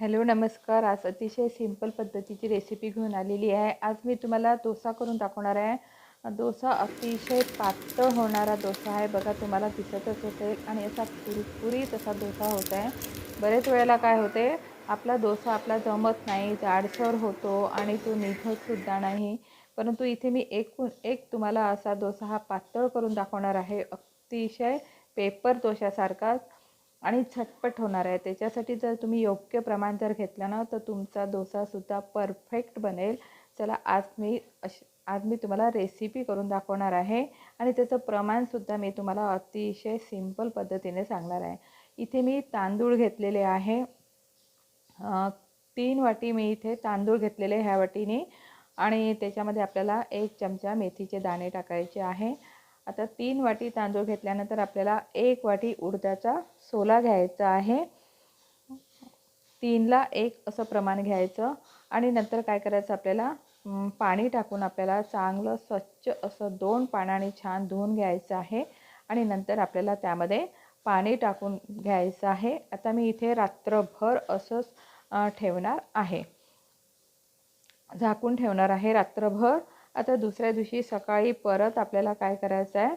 Hello नमस्कार. आज अतिशय सिंपल पद्धतीची रेसिपी घेऊन आलेली आहे. आज मी तुम्हाला डोसा करून दाखवणार आहे. डोसा अतिशय पातळ होणारा डोसा आहे. बघा तुम्हाला दिसतच असेल आणि असा कुरकुरीत असा डोसा होत आहे बरेच वेळेला काय होते आपला डोसा आपला जमत नाही जाडसर होतो आणि तो निघतसुद्धा नाही. परंतु इथे मी एक एक तुम्हाला असा डोसा हा पातळ करून दाखवणार आहे. अतिशय पेपर डोशासारखाच आणि झटपट होणार आहे. त्याच्यासाठी जर तुम्ही योग्य प्रमाण जर घेतलं ना तर तुमचा डोसासुद्धा परफेक्ट बनेल. चला आज मी अश आज मी तुम्हाला रेसिपी करून दाखवणार आहे. आणि त्याचं प्रमाणसुद्धा मी तुम्हाला अतिशय सिंपल पद्धतीने सांगणार आहे. इथे मी तांदूळ घेतलेले आहे. तीन वाटी मी इथे तांदूळ घेतलेले ह्या वाटीने. आणि त्याच्यामध्ये आपल्याला एक चमचा मेथीचे दाणे टाकायचे आहे. आता तीन वाटी तांदूळ घेतल्यानंतर आपल्याला एक वाटी उडदाचा सोला घ्यायचा आहे. तीनला एक असं प्रमाण घ्यायचं आणि नंतर काय करायचं आपल्याला? पाणी टाकून आपल्याला चांगलं स्वच्छ असं दोन पाण्याने छान धुवून घ्यायचं आहे आणि नंतर आपल्याला त्यामध्ये पाणी टाकून घ्यायचं आहे. आता मी इथे रात्रभर असंच ठेवणार आहे. झाकून ठेवणार आहे रात्रभर. आता दुसऱ्या दिवशी सकाळी परत आपल्याला काय करायचं आहे?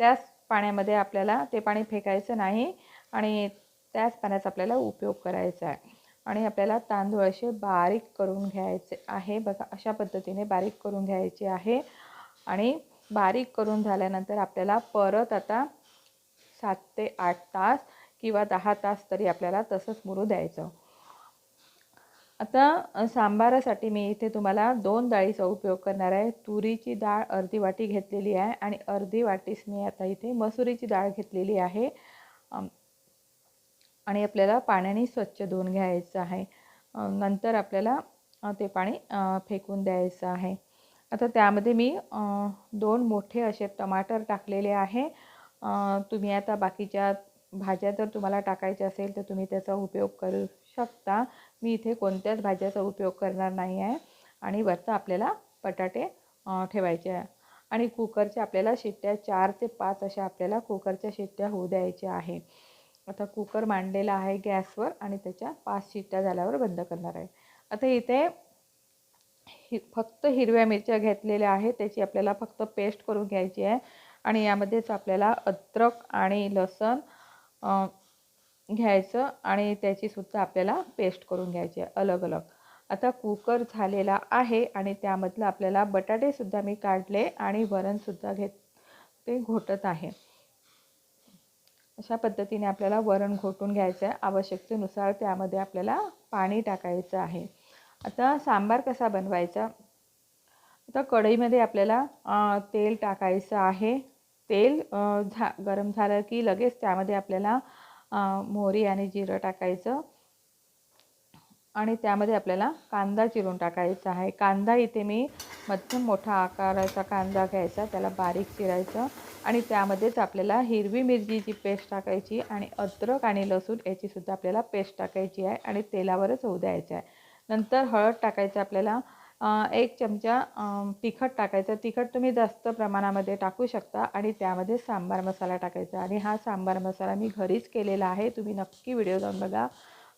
त्याच पाण्यामध्ये आपल्याला ते पाणी फेकायचं नाही आणि त्याच पाण्याचा आपल्याला उपयोग करायचा आहे. आणि आपल्याला तांदूळ असे बारीक करून घ्यायचे आहे. बघा अशा पद्धतीने बारीक करून घ्यायचे आहे. आणि बारीक करून झाल्यानंतर आपल्याला परत आता सात ते आठ तास किंवा दहा तास तरी आपल्याला तसंच मुरू द्यायचं. आता सांबारासाठी मी इथे तुम्हाला दोन डाळीचा उपयोग करणार आहे. तुरीची डाळ अर्धी वाटी घेतलेली आहे आणि अर्धी वाटीस मी आता इथे मसुरीची डाळ घेतलेली आहे. आणि आपल्याला पाण्याने स्वच्छ धुवून घ्यायचं आहे. नंतर आपल्याला ते पाणी फेकून द्यायचं आहे. आता त्यामध्ये मी दोन मोठे असे टमाटर टाकलेले आहे. तुम्ही आता बाकीच्या भाज्या जर तुम्हाला टाकायच्या असेल तर तुम्ही त्याचा उपयोग करू शकता. मी इथे कोणत्याच भाज्याचा उपयोग करणार नाही आहे. आणि वरचं आपल्याला बटाटे ठेवायचे आहे. आणि कुकरच्या आपल्याला शिट्ट्या चार ते पाच अशा आपल्याला कुकरच्या शिट्ट्या होऊ द्यायच्या आहे. आता कुकर मांडलेला आहे गॅसवर आणि त्याच्या पाच शिट्ट्या झाल्यावर बंद करणार आहे. आता इथे हि फक्त हिरव्या मिरच्या घेतलेल्या आहेत. त्याची आपल्याला फक्त पेस्ट करून घ्यायची आहे. आणि यामध्येच आपल्याला अद्रक आणि लसण घ्यायचं आणि त्याचीसुद्धा आपल्याला पेस्ट करून घ्यायची आहे अलग अलग आता कुकर झालेला आहे आणि त्यामधलं आपल्याला बटाटेसुद्धा मी काढले आणि वरणसुद्धा घेत ते घोटत आहे. अशा पद्धतीने आपल्याला वरण घोटून घ्यायचं आहे. आवश्यकतेनुसार त्यामध्ये आपल्याला पाणी टाकायचं आहे. आता सांबार कसा बनवायचा? आता कढईमध्ये आपल्याला तेल टाकायचं आहे. तेल झा गरम झालं की लगेच त्यामध्ये आपल्याला मोहरी आणि जिरं टाकायचं. आणि त्यामध्ये आपल्याला कांदा चिरून टाकायचा आहे. कांदा इथे मी मध्यम मोठा आकाराचा कांदा घ्यायचा त्याला बारीक चिरायचं. आणि त्यामध्येच आपल्याला हिरवी मिरचीची पेस्ट टाकायची आणि अद्रक आणि लसूण याचीसुद्धा आपल्याला पेस्ट टाकायची आहे आणि तेलावरच होऊ द्यायचं आहे. नंतर हळद टाकायचं आपल्याला. एक चमचा तिखट टाकायचं. तिखट तुम्ही जास्त प्रमाणामध्ये टाकू शकता आणि त्यामध्ये सांबार मसाला टाकायचा. आणि हा सांबार मसाला मी घरीच केलेला आहे. तुम्ही नक्की व्हिडिओ जाऊन बघा.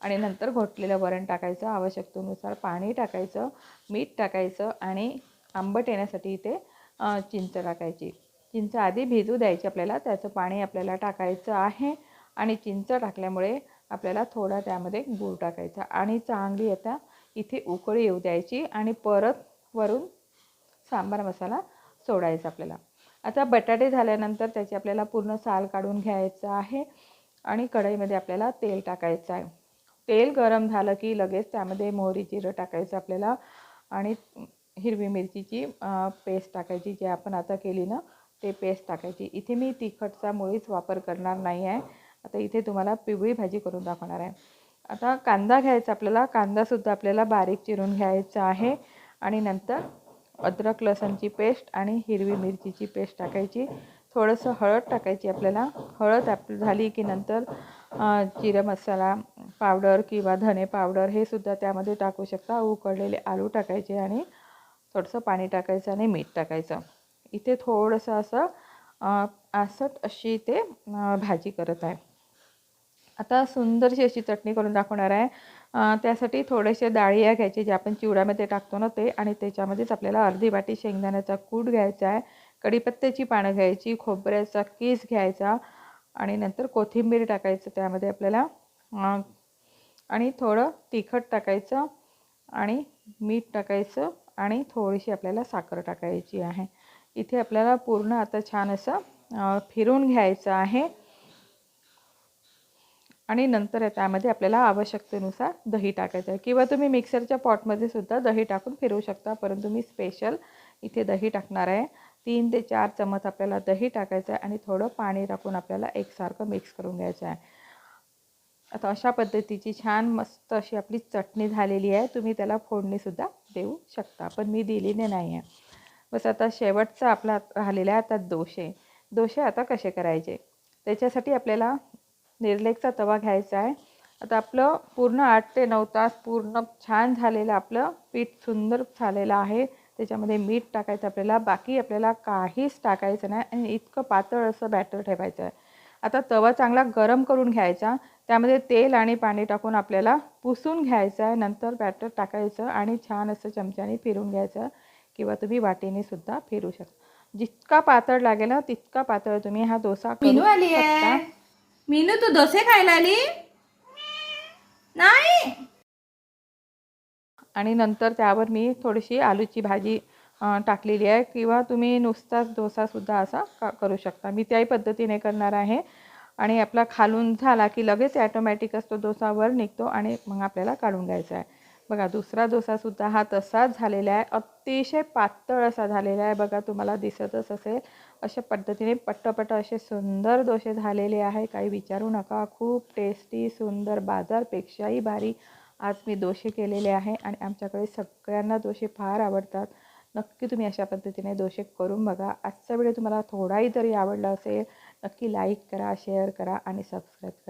आणि नंतर घोटलेलं वरण टाकायचं. आवश्यकतेनुसार पाणी टाकायचं मीठ टाकायचं आणि आंबट येण्यासाठी इथे चिंच टाकायची. चिंच आधी भिजू द्यायची आपल्याला. त्याचं पाणी आपल्याला टाकायचं आहे. आणि चिंच टाकल्यामुळे आपल्याला थोडा त्यामध्ये गूळ टाकायचा. आणि चांगली आता इथे उकळी येऊ द्यायची आणि परत वरून सांबार मसाला सोडायचा आपल्याला. आता बटाटे झाल्यानंतर त्याची आपल्याला पूर्ण साल काढून घ्यायचं आहे आणि कढईमध्ये आपल्याला तेल टाकायचं आहे. तेल गरम झालं की लगेच त्यामध्ये मोहरी जिरं टाकायचं आपल्याला आणि हिरवी मिरचीची पेस्ट टाकायची जी आपण आता केली ना ते पेस्ट टाकायची. इथे मी तिखटचा मुळीच वापर करणार नाही आहे. आता इथे तुम्हाला पिवळी भाजी करून दाखवणार आहे. आता कांदा घ्यायचा आपल्याला कांदासुद्धा आपल्याला बारीक चिरून घ्यायचा आहे. आणि नंतर अद्रक लसणची पेस्ट आणि हिरवी मिरचीची पेस्ट टाकायची. थोडंसं हळद टाकायची आपल्याला. हळद आप झाली की नंतर जिरं मसाला पावडर किंवा धने पावडर हे सुद्धा त्यामध्ये टाकू शकता. उकडलेले आलू टाकायचे आणि थोडंसं पाणी टाकायचं आणि मीठ टाकायचं. इथे थोडंसं असं आसट अशी ते भाजी करत आहे. आता सुंदरशी अशी चटणी करून दाखवणार आहे. त्यासाठी थोडेसे डाळिया घ्यायचे जे आपण चिवड्यामध्ये टाकतो ना ते आणि त्याच्यामध्येच आपल्याला अर्धी वाटी शेंगदाण्याचा कूट घ्यायचा आहे. कढीपत्त्याची पानं घ्यायची खोबऱ्याचा किस घ्यायचा आणि नंतर कोथिंबीर टाकायचं त्यामध्ये आपल्याला. आणि थोडं तिखट टाकायचं आणि मीठ टाकायचं आणि थोडीशी आपल्याला साखर टाकायची आहे. इथे आपल्याला पूर्ण आता छान असं फिरून घ्यायचं आहे. आणि नंतर त्यामध्ये आपल्याला आवश्यकतेनुसार दही टाकायचं आहे. किंवा तुम्ही मिक्सरच्या पॉटमध्ये सुद्धा दही टाकून फिरवू शकता परंतु मी स्पेशल इथे दही टाकणार आहे. तीन ते चार चमच आपल्याला दही टाकायचं आहे आणि थोडं पाणी टाकून आपल्याला एकसारखं मिक्स करून घ्यायचं आहे. आता अशा पद्धतीची छान मस्त अशी आपली चटणी झालेली आहे. तुम्ही त्याला फोडणीसुद्धा देऊ शकता पण मी दिलेली नाही आहे. बस आता शेवटचा आपला राहिलेला आहे आता दोशे दोशे आता कसे करायचे? त्याच्यासाठी आपल्याला निर्लेकचा तवा घ्यायचा आहे. आता आपलं पूर्ण आठ ते नऊ तास पूर्ण छान झालेलं आपलं पीठ सुंदर झालेलं आहे. त्याच्यामध्ये मीठ टाकायचं आपल्याला. बाकी आपल्याला काहीच टाकायचं नाही आणि इतकं पातळ असं बॅटर ठेवायचं आहे. आता तवा चांगला गरम करून घ्यायचा. त्यामध्ये तेल आणि पाणी टाकून आपल्याला पुसून घ्यायचं आहे. नंतर बॅटर टाकायचं आणि छान असं चमच्याने फिरून घ्यायचं किंवा तुम्ही वाटीने सुद्धा फिरू शकता. जितका पातळ लागेल ना तितका पातळ तुम्ही हा डोसा आली मीनू तू डोसे खायला आली? नाही. आणि नंतर त्यावर मी थोडीशी आलूची भाजी टाकलेली आहे. किंवा तुम्ही नुसताच डोसासुद्धा असा का करू शकता. मी त्याही पद्धतीने करणार आहे. आणि आपला खालून झाला की लगेच ॲटोमॅटिकच तो डोसा वर निघतो आणि मग आपल्याला काढून घ्यायचा आहे. बघा दुसरा डोसासुद्धा हा तसाच झालेला आहे. अतिशय पातळ असा झालेला आहे बघा तुम्हाला दिसतच असेल. अशा पद्धतीने पट्टपट असे सुंदर डोसे झालेले आहे. काही विचारू नका खूप टेस्टी सुंदर बाजारपेक्षाही भारी आज मी दोशे केलेले आहे आणि आमच्याकडे सगळ्यांना दोशे फार आवडतात. नक्की तुम्ही अशा पद्धतीने दोशे करून बघा. आजचा व्हिडिओ तुम्हाला थोडाही जरी आवडला असेल नक्की लाईक करा शेअर करा आणि सबस्क्राईब करा.